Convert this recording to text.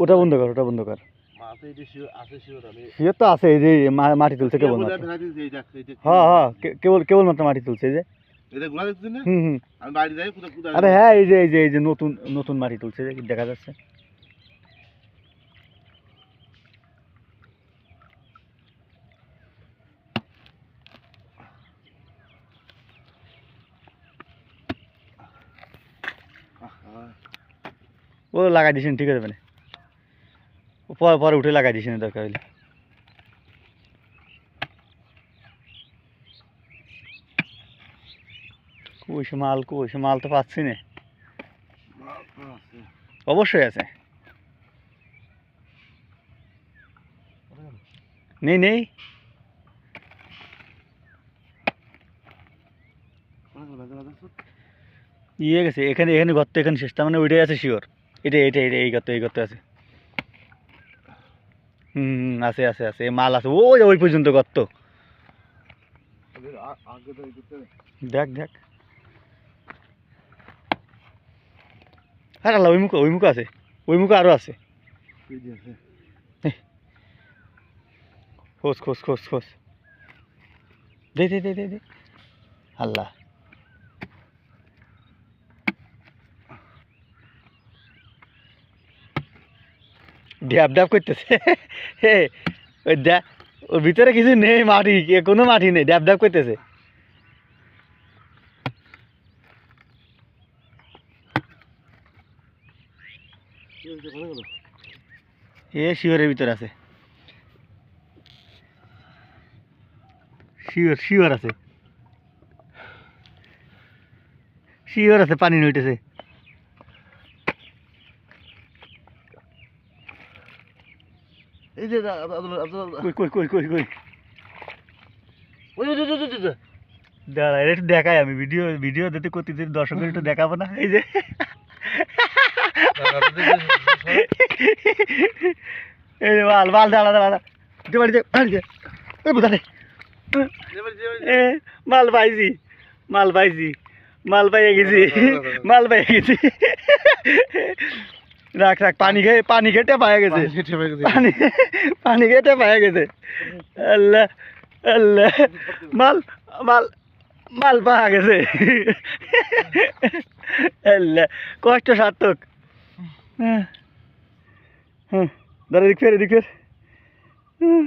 ওটা বন্ধ কর ওটা বন্ধ কর। শিওর তো আছে এই যে মাটি তুলছে কেবল বলে মাত্র দেখা দিয়েছি এই দেখ এই যে হ্যাঁ হ্যাঁ কেবল কেবল মাত্র মাটি তুলছে এই যে। হুম হুম। আরে হ্যাঁ এই যে এই যে এই যে নতুন নতুন মাটি তুলছে যে দেখা যাচ্ছে। ও লাগাই দিস ঠিক আছে মানে পরে পরে উঠে লাগাই দিস দরকার হইলে। কুইশ মাল কুইশ মাল তো পাচ্ছি না। অবশ্যই আছে। নেই নেই। ইয়ে গেছে, এখানে এখানে গর্ত এখানে শেষ, তার মানে ওইটাই আছে শিওর এটা এটা এটা, এই গর্ত এই গর্ত আছে। আছে আছে আছে মাল আছে। ওই ওই পর্যন্ত গর্ত। দেখ দেখ। হ্যাঁ আল্লাহ, ওই মুখ ওই মুখ আছে। ওই মুখে আরও আছে। খোঁজ খোঁজ খোঁজ খোঁজ। দে দে দে দে। আল্লাহ। ড্যাব ড্যাব করতেছে। হে ওর ভিতরে কিছু নেই, মাটি কোনো মাটি নেই, ড্যাব ড্যাব করতেছে। এ শিওরের ভিতরে আছে। শিওর শিওর আছে। শিওর আছে, পানি নইতেছে। এই যে কই কই কই কই কই ওই দাঁড়া এটা একটু দেখাই আমি ভিডিও ভিডিও দিতে করতে দর্শকের একটু দেখাবো না এই যে এই মাল মাল দাঁড়া বাড়ি বাড়ি এ মাল পাইছি মাল পাইছি মাল পাইয়ে গেছি মাল পাইয়ে গেছি রাখ রাখ পানি খেয়ে পানি খেটে পায়ে গেছে। পানি পানি খেটে পায়ে গেছে। আল্লাহ আল্লাহ মাল মাল মাল পাওয়া গেছে। আল্লাহ কষ্ট সার্থক। হ্যাঁ হ্যাঁ দাঁড়া দিক ফের দিক ফের। হুম